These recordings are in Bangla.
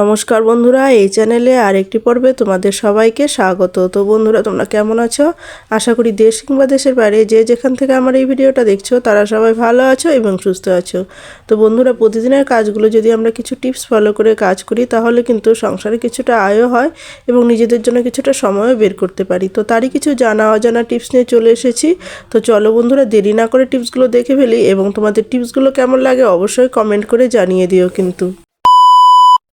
নমস্কার বন্ধুরা, এই চ্যানেলে আরেকটি পর্বে তোমাদের সবাইকে স্বাগত। তো বন্ধুরা, তোমরা কেমন আছো? আশা করি দেশ কিংবা দেশের বাইরে যে যেখান থেকে আমার এই ভিডিওটা দেখছ, তারা সবাই ভালো আছো এবং সুস্থ আছো। তো বন্ধুরা, প্রতিদিনের কাজগুলো যদি আমরা কিছু টিপস ফলো করে কাজ করি, তাহলে কিন্তু সংসারে কিছুটা আয়ও হয় এবং নিজেদের জন্য কিছুটা সময়ও বের করতে পারি। তো তারই কিছু জানা, অজানা টিপস নিয়ে চলে এসেছি। তো চলো বন্ধুরা, দেরি না করে টিপসগুলো দেখে ফেলি এবং তোমাদের টিপসগুলো কেমন লাগে অবশ্যই কমেন্ট করে জানিয়ে দিও কিন্তু।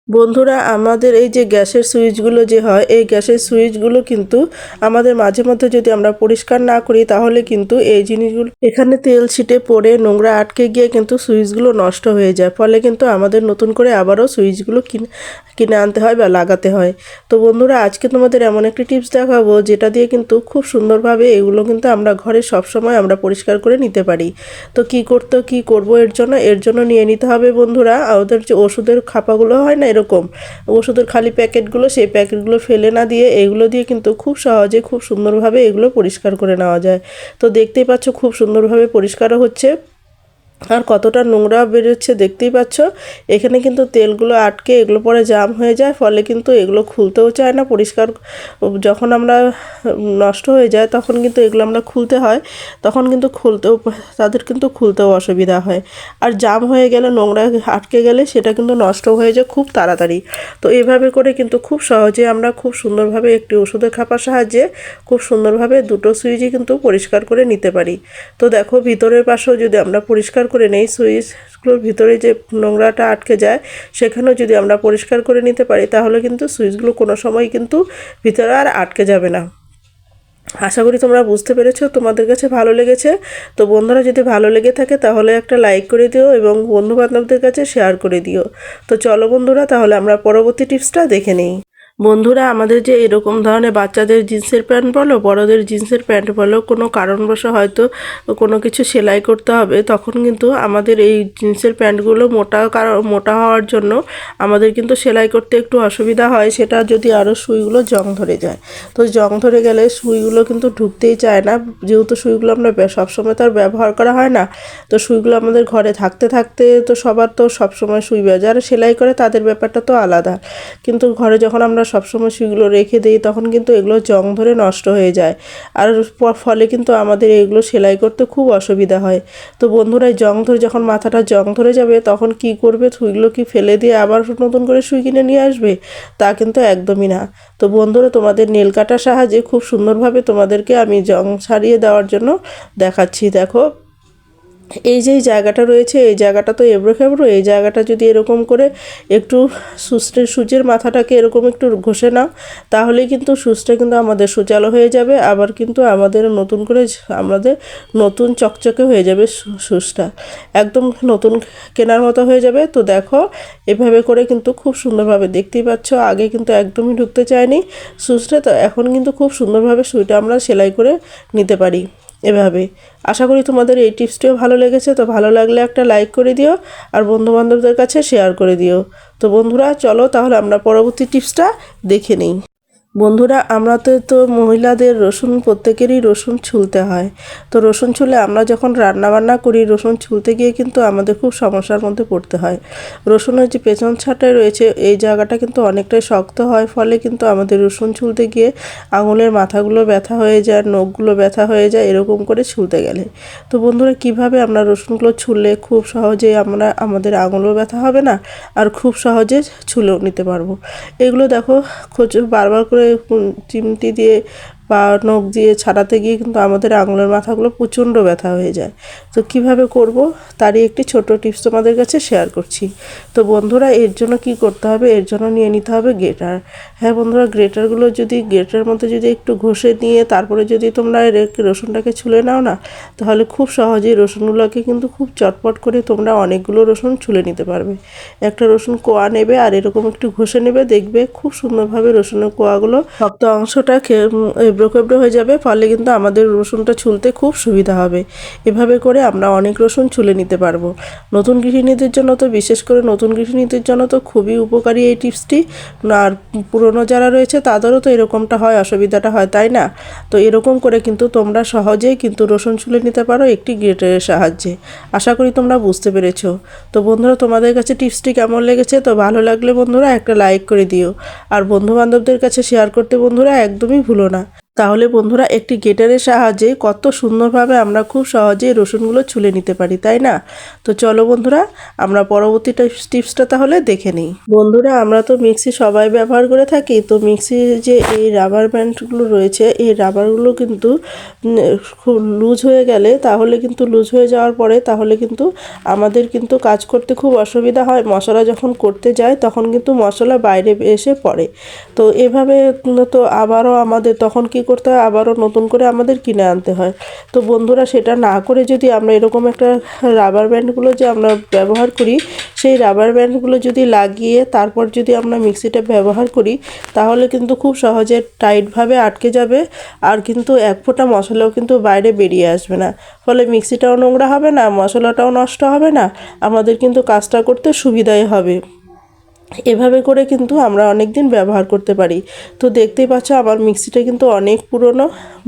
বন্ধুরা, আমাদের এই যে গ্যাসের সুইচগুলো যে হয়, এই গ্যাসের সুইচগুলো কিন্তু আমাদের মাঝে মধ্যে যদি আমরা পরিষ্কার না করি, তাহলে কিন্তু এই জিনিসগুলো এখানে তেল ছিটে পড়ে নোংরা আটকে গিয়ে কিন্তু সুইচগুলো নষ্ট হয়ে যায়। ফলে কিন্তু আমাদের নতুন করে আবারও সুইচগুলো কিনে কিনে আনতে হয় বা লাগাতে হয়। তো বন্ধুরা, আজকে তোমাদের এমন একটি টিপস দেখাবো, যেটা দিয়ে কিন্তু খুব সুন্দরভাবে এগুলো কিন্তু আমরা ঘরে সবসময় আমরা পরিষ্কার করে নিতে পারি। তো কি করতে, কি করব এর জন্য এর জন্য নিয়ে নিতে হবে বন্ধুরা। ওদের যে ওষুধের খাপাগুলো হয় না এরকম। ওষুধের খালি প্যাকেটগুলো, সেই প্যাকেটগুলো ফেলে না দিয়ে এগুলো দিয়ে কিন্তু খুব সহজে, খুব সুন্দরভাবে এগুলো পরিষ্কার করে নেওয়া যায়। তো দেখতেই পাচ্ছ খুব সুন্দরভাবে পরিষ্কারও হচ্ছে। আর কতটা নোংরা বেরোচ্ছে দেখতেই পাচ্ছ? এখানে কিন্তু তেলগুলো আটকে এগুলো পরে জাম হয়ে যায়, ফলে কিন্তু এগুলো খুলতেও চায় না, পরিষ্কার যখন আমরা নষ্ট হয়ে যায় তখন কিন্তু এগুলো আমরা খুলতে হয়, তখন কিন্তু খুলতেও, তাদের কিন্তু খুলতেও অসুবিধা হয়। আর জাম হয়ে গেলে, নোংরা আটকে গেলে সেটা কিন্তু নষ্ট হয়ে যায় খুব তাড়াতাড়ি। তো এভাবে করে কিন্তু খুব সহজে আমরা খুব সুন্দরভাবে একটি ওষুধের খাপার সাহায্যে খুব সুন্দরভাবে দুটো সুইচই কিন্তু পরিষ্কার করে নিতে পারি। তো দেখো, ভিতরের পাশেও যদি আমরা পরিষ্কার করে নেই সুইচগুলোর ভিতরে যে নোংরাটা আটকে যায়, সেখানেও যদি আমরা পরিষ্কার করে নিতে পারি, তাহলে কিন্তু সুইচগুলো কোনো সময় কিন্তু ভিতরে আর আটকে যাবে না। আশা করি তোমরা বুঝতে পেরেছ, তোমাদের কাছে ভালো লেগেছে। তো বন্ধুরা, যদি ভালো লেগে থাকে, তাহলে একটা লাইক করে দিও এবং বন্ধু বান্ধবদের কাছে শেয়ার করে দিও। তো চলো বন্ধুরা, তাহলে আমরা পরবর্তী টিপসটা দেখে নিই। বন্ধুরা, আমাদের যে এরকম ধরনের বাচ্চাদের জিন্সের প্যান্ট বলো, বড়দের জিন্সের প্যান্ট বলো, কোনো কারণবশ হয়তো কোনো কিছু সেলাই করতে হবে, তখন কিন্তু আমাদের এই জিন্সের প্যান্টগুলো মোটা কারণ, মোটা হওয়ার জন্য আমাদের কিন্তু সেলাই করতে একটু অসুবিধা হয়। সেটা যদি আরও সুইগুলো জং ধরে যায়। তো জং ধরে গেলে সুইগুলো কিন্তু ঢুকতেই চায় না। যেহেতু সুইগুলো আমরা সবসময় তো আর ব্যবহার করা হয় না, তো সুইগুলো আমাদের ঘরে থাকতে থাকতে তো সবার তো সবসময় সুই যারা সেলাই করে তাদের ব্যাপারটা তো আলাদা। কিন্তু ঘরে যখন আমরা সবসময় সেগুলো রেখে দিই, তখন কিন্তু এগুলো জং ধরে নষ্ট হয়ে যায়। আর ফলে কিন্তু আমাদের এগুলো সেলাই করতে খুব অসুবিধা হয়। তো বন্ধুরা জং ধরে যখন মাথাটা জং ধরে যাবে, তখন কি করবে? সুইগুলো কি ফেলে দিয়ে আবার নতুন করে সুই কিনে নিয়ে আসবে? তা কিন্তু একদমই না। তো বন্ধুরা, তোমাদের নেল কাটার সাহায্যে খুব সুন্দরভাবে তোমাদেরকে আমি জং ছাড়িয়ে দেওয়ার জন্য দেখাচ্ছি। দেখো এই যে জায়গাটা রয়েছে, এই জায়গাটা তো এবড়ো খেবড়ো এই জায়গাটা যদি এরকম করে একটু সুস্টে সূচের মাথাটাকে এরকম একটু ঘষে নাও, তাহলেই কিন্তু সুচটা কিন্তু আমাদের সুচালো হয়ে যাবে, আবার কিন্তু আমাদের নতুন করে আমাদের নতুন চকচকে হয়ে যাবে সুচটা একদম নতুন কেনার মতো হয়ে যাবে। তো দেখো, এভাবে করে কিন্তু খুব সুন্দরভাবে দেখতেই পাচ্ছ, আগে কিন্তু একদমই ঢুকতে চায়নি সুচটা তো এখন কিন্তু খুব সুন্দরভাবে সুইটা আমরা সেলাই করে নিতে পারি। এভাবে। আশা করি তোমাদের এই টিপসটিও ভালো লেগেছে, তো ভালো লাগলে একটা লাইক করে দিও আর বন্ধুবান্ধবদের কাছে শেয়ার করে দিও। তো বন্ধুরা, চলো তাহলে আমরা পরবর্তী টিপসটা দেখে নিই। বন্ধুরা আমরা তো তো মহিলাদের রসুন, প্রত্যেকেরই রসুন ছুলতে হয়। তো রসুন ছুলে আমরা যখন রান্না বান্না করি, রসুন ছুলতে গিয়ে কিন্তু আমাদের খুব সমস্যার মধ্যে পড়তে হয়। রসুনের যে পেছন ছাটায় রয়েছে, এই জায়গাটা কিন্তু অনেকটাই শক্ত হয়, ফলে কিন্তু আমাদের রসুন ছুলতে গিয়ে আঙুলের মাথাগুলো ব্যথা হয়ে যায়, নখগুলো ব্যথা হয়ে যায়, এরকম করে ছুলতে গেলে। তো বন্ধুরা, কীভাবে আমরা রসুনগুলো ছুললে খুব সহজেই আমরা, আমাদের আঙুলও ব্যথা হবে না, আর খুব সহজে ছুলেও নিতে পারব? এগুলো দেখো খোঁজ বারবার করে চিমটি দিয়ে বা নখ দিয়ে ছাড়াতে গিয়ে কিন্তু আমাদের আঙুলের মাথাগুলো প্রচণ্ড ব্যথা হয়ে যায়। তো কীভাবে করব? তারই একটি ছোট টিপস তোমাদের কাছে শেয়ার করছি। তো বন্ধুরা, এর জন্য কি করতে হবে? এর জন্য নিয়ে নিতে হবে গ্রেটার। হ্যাঁ বন্ধুরা, গ্রেটারগুলো যদি গ্রেটার মধ্যে যদি একটু ঘষে নিয়ে তারপরে যদি তোমরা রসুনটাকে ছুলে নাও না, তাহলে খুব সহজেই রসুনগুলোকে কিন্তু খুব চটপট করে তোমরা অনেকগুলো রসুন ছুলে নিতে পারবে। একটা রসুন কোয়া নেবে আর এরকম একটু ঘষে নেবে, দেখবে খুব সুন্দরভাবে রসুনের কোয়াগুলো শক্ত অংশটা খে- উম, এ খেবড়ো খেবড়ো হয়ে যাবে ফলে কিন্তু আমাদের রসুনটা ছুলতে খুব সুবিধা হবে। এভাবে করে আমরা অনেক রসুন ছুলে নিতে পারব। নতুন গৃহিণীদের জন্য তো বিশেষ করে নতুন গৃহিণীদের জন্য তো খুবই উপকারী এই টিপসটি। আর পুরনো যারা রয়েছে তাদেরও তো এরকমটা হয় অসুবিধাটা হয় তাই না? তো এরকম করে কিন্তু তোমরা সহজেই কিন্তু রসুন ছুলে নিতে পারো একটি গ্রেটারের সাহায্যে। আশা করি তোমরা বুঝতে পেরেছ। তো বন্ধুরা তোমাদের কাছে টিপসটি কেমন লেগেছে? তো ভালো লাগলে বন্ধুরা একটা লাইক করে দিও। আর বন্ধু বান্ধবদের কাছে শেয়ার করতে বন্ধুরা একদমই ভুলো না। তাহলে বন্ধুরা একটি গেটারের সাহায্যে কত সুন্দরভাবে আমরা খুব সহজেই রসুনগুলো ছুলে নিতে পারি, তাই না? তো চলো বন্ধুরা, আমরা পরবর্তী টিপসটা তাহলে দেখে নিই। বন্ধুরা, আমরা তো মিক্সি সবাই ব্যবহার করে থাকি, তো মিক্সির যে এই রাবার ব্যান্ডগুলো রয়েছে, এই রাবারগুলো কিন্তু খুব লুজ হয়ে গেলে তাহলে কিন্তু লুজ হয়ে যাওয়ার পরে তাহলে কিন্তু আমাদের কিন্তু কাজ করতে খুব অসুবিধা হয়। মশলা যখন করতে যায় তখন কিন্তু মশলা বাইরে এসে পড়ে। তো এভাবে তো আবারও আমাদের তখন কি করতে হয়, আবারও নতুন করে আমাদের কিনে আনতে হয়। তো বন্ধুরা, সেটা না করে যদি আমরা এরকম একটা রাবার ব্যান্ডগুলো যে আমরা ব্যবহার করি, সেই রাবার ব্যান্ডগুলো যদি লাগিয়ে তারপর যদি আমরা মিক্সিটা ব্যবহার করি, তাহলে কিন্তু খুব সহজে টাইটভাবে আটকে যাবে আর কিন্তু এক ফোঁটা মশলাও কিন্তু বাইরে বেরিয়ে আসবে না। ফলে মিক্সিটাও নোংরা হবে না, মশলাটাও নষ্ট হবে না, আমাদের কিন্তু কাজটা করতে সুবিধাই হবে। এভাবে করে কিন্তু আমরা অনেক দিন ব্যবহার করতে পারি। তো দেখতেই পাচ্ছ আমার মিক্সিটা কিন্তু অনেক পুরনো,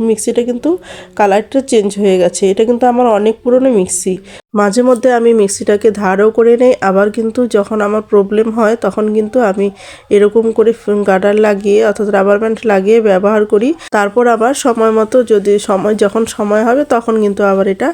মিক্সিটা কিন্তু কালারটা চেঞ্জ হয়ে গেছে। এটা কিন্তু আমার অনেক পুরনো মিক্সি। মাঝে মধ্যে আমি মিক্সিটাকে ধারও করে নেই, আবার কিন্তু যখন আমার প্রবলেম হয় তখন কিন্তু আমি এরকম করে গার্ডার লাগিয়ে অর্থাৎ রাবার ব্যান্ড লাগিয়ে ব্যবহার করি। তারপর আবার সময় মতো যদি সময়, যখন সময় হবে তখন কিন্তু আবার এটা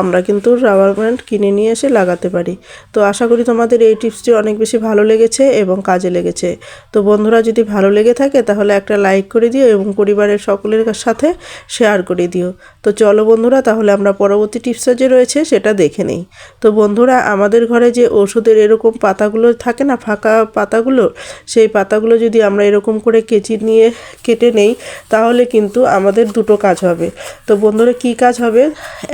আমরা কিন্তু রাবার ব্যান্ড কিনে নিয়ে এসে লাগাতে পারি। তো আশা করি তোমাদের এই টিপসটি অনেক বেশি ভালো লেগেছে এবং কাজে লেগেছে। তো বন্ধুরা যদি ভালো লেগে থাকে তাহলে একটা লাইক করে দিও এবং পরিবারের সকলের সাথে শেয়ার করে দিও। তো চলো বন্ধুরা তাহলে আমরা পরবর্তী টিপসটা যে রয়েছে সেটা দেখে নেই। তো বন্ধুরা, আমাদের ঘরে যে ওষুধের এরকম পাতাগুলো থাকে না, ফাঁকা পাতাগুলো, সেই পাতাগুলো যদি আমরা এরকম করে কেচি নিয়ে কেটে নেই, তাহলে কিন্তু আমাদের দুটো কাজ হবে। তো বন্ধুরা, কি কাজ হবে?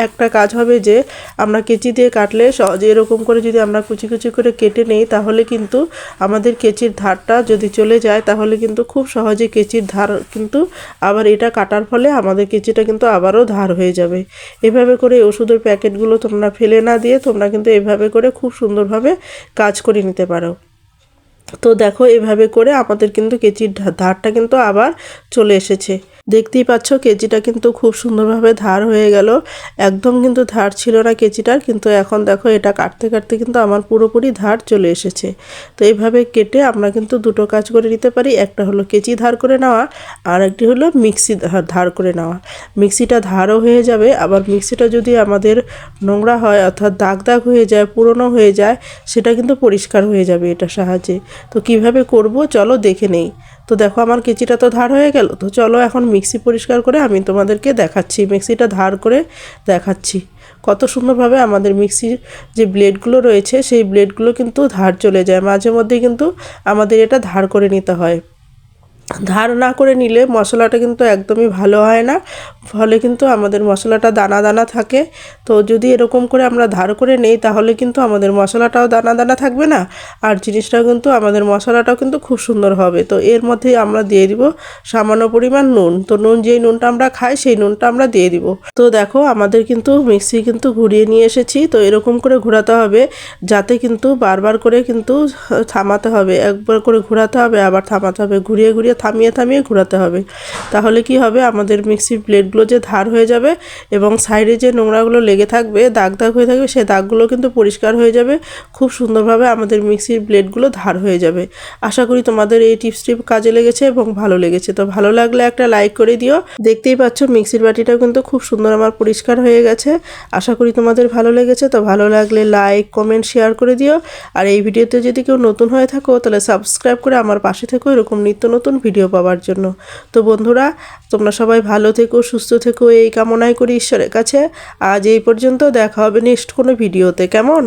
একটা কাজ হবে যে, আমরা কেচি দিয়ে কাটলে সহজে এরকম করে যদি আমরা কুচি কুচি করে কেটে নেই, তাহলে কিন্তু আমাদের কেচির ধারটা যদি চলে যায়, তাহলে কিন্তু খুব সহজে কেচির ধার কিন্তু আবার এটা কাটার ফলে আমাদের কেচিটা কিন্তু আবারও ধার হয়ে যাবে। এভাবে করে ওষুধের প্যাকেটগুলো তোমরা ফেলে না দিয়ে তোমরা কিন্তু এভাবে করে খুব সুন্দরভাবে কাজ করে নিতে পারো। তো দেখো, এভাবে করে আমাদের কিন্তু কেচির ধারটা কিন্তু আবার চলে এসেছে। দেখতেই পাচ্ছ, কেজিটা কিন্তু খুব সুন্দরভাবে ধার হয়ে গেল। একদম কিন্তু ধার ছিল না কেচিটার কিন্তু এখন দেখো, এটা কাটতে কাটতে কিন্তু আমার পুরোপুরি ধার চলে এসেছে। তো এইভাবে কেটে আমরা কিন্তু দুটো কাজ করে নিতে পারি। একটা হলো কেচি ধার করে নেওয়া, আর একটি হলো মিক্সি ধার করে নেওয়া। মিক্সিটা ধারও হয়ে যাবে, আবার মিক্সিটা যদি আমাদের নোংরা হয়, অর্থাৎ দাগ দাগ হয়ে যায়, পুরনো হয়ে যায়, সেটা কিন্তু পরিষ্কার হয়ে যাবে এটার সাহায্যে। তো কীভাবে করব? চলো দেখে নেই। তো দেখো আমার কেচিটা তো ধার হয়ে গেল। তো চলো এখন মিক্সি পরিষ্কার করে আমি তোমাদেরকে দেখাচ্ছি। মিক্সিটা ধার করে দেখাচ্ছি। কত সুন্দরভাবে আমাদের মিক্সির যে ব্লেডগুলো রয়েছে, সেই ব্লেডগুলো কিন্তু ধার চলে যায়। মাঝে মধ্যে কিন্তু আমাদের এটা ধার করে নিতে হয়। ধার না করে নিলে মশলাটা কিন্তু একদমই ভালো হয় না। ফলে কিন্তু আমাদের মশলাটা দানা দানা থাকে। তো যদি এরকম করে আমরা ধার করে নেই, তাহলে কিন্তু আমাদের মশলাটাও দানা দানা থাকবে না। আর জিনিসটাও কিন্তু আমাদের মশলাটাও কিন্তু খুব সুন্দর হবে। তো এর মধ্যে আমরা দিয়ে দিব সামান্য পরিমাণ নুন। তো নুন যেই নুনটা আমরা খাই, সেই নুনটা আমরা দিয়ে দিব। তো দেখো, আমাদের কিন্তু মিক্সি কিন্তু ঘুরিয়ে নিয়ে এসেছি। তো এরকম করে ঘোরাতে হবে, যাতে কিন্তু বারবার করে কিন্তু থামাতে হবে। একবার করে ঘোরাতে হবে, আবার থামাতে হবে। ঘুরিয়ে ঘুরিয়ে থামিয়ে থামিয়ে ঘোরাতে হবে। তাহলে কি হবে? আমাদের মিক্সির ব্লেডগুলো যে ধার হয়ে যাবে এবং সাইডে যে নোংরাগুলো লেগে থাকবে দাগ দাগ হয়ে থাকবে সেই দাগগুলো কিন্তু পরিষ্কার হয়ে যাবে। খুব সুন্দরভাবে আমাদের মিক্সির ব্লেডগুলো ধার হয়ে যাবে। আশা করি তোমাদের এই টিপসটি কাজে লেগেছে এবং ভালো লেগেছে। তো ভালো লাগলে একটা লাইক করে দিও। দেখতেই পাচ্ছ মিক্সির বাটিটাও কিন্তু খুব সুন্দর আমার পরিষ্কার হয়ে গেছে। আশা করি তোমাদের ভালো লেগেছে। তো ভালো লাগলে লাইক, কমেন্ট, শেয়ার করে দিও। আর এই ভিডিওতে যদি কেউ নতুন হয়ে থাকো, তাহলে সাবস্ক্রাইব করে আমার পাশে থেকো। এরকম নিত্য নতুন ভিডিও পাওয়ার জন্য। তো বন্ধুরা, তোমরা সবাই ভালো থেকো, সুস্থ থেকো, এই কামনাই করি ঈশ্বরের কাছে। আজ এই পর্যন্ত দেখা হবে নেক্সট কোনো ভিডিওতে। কেমন?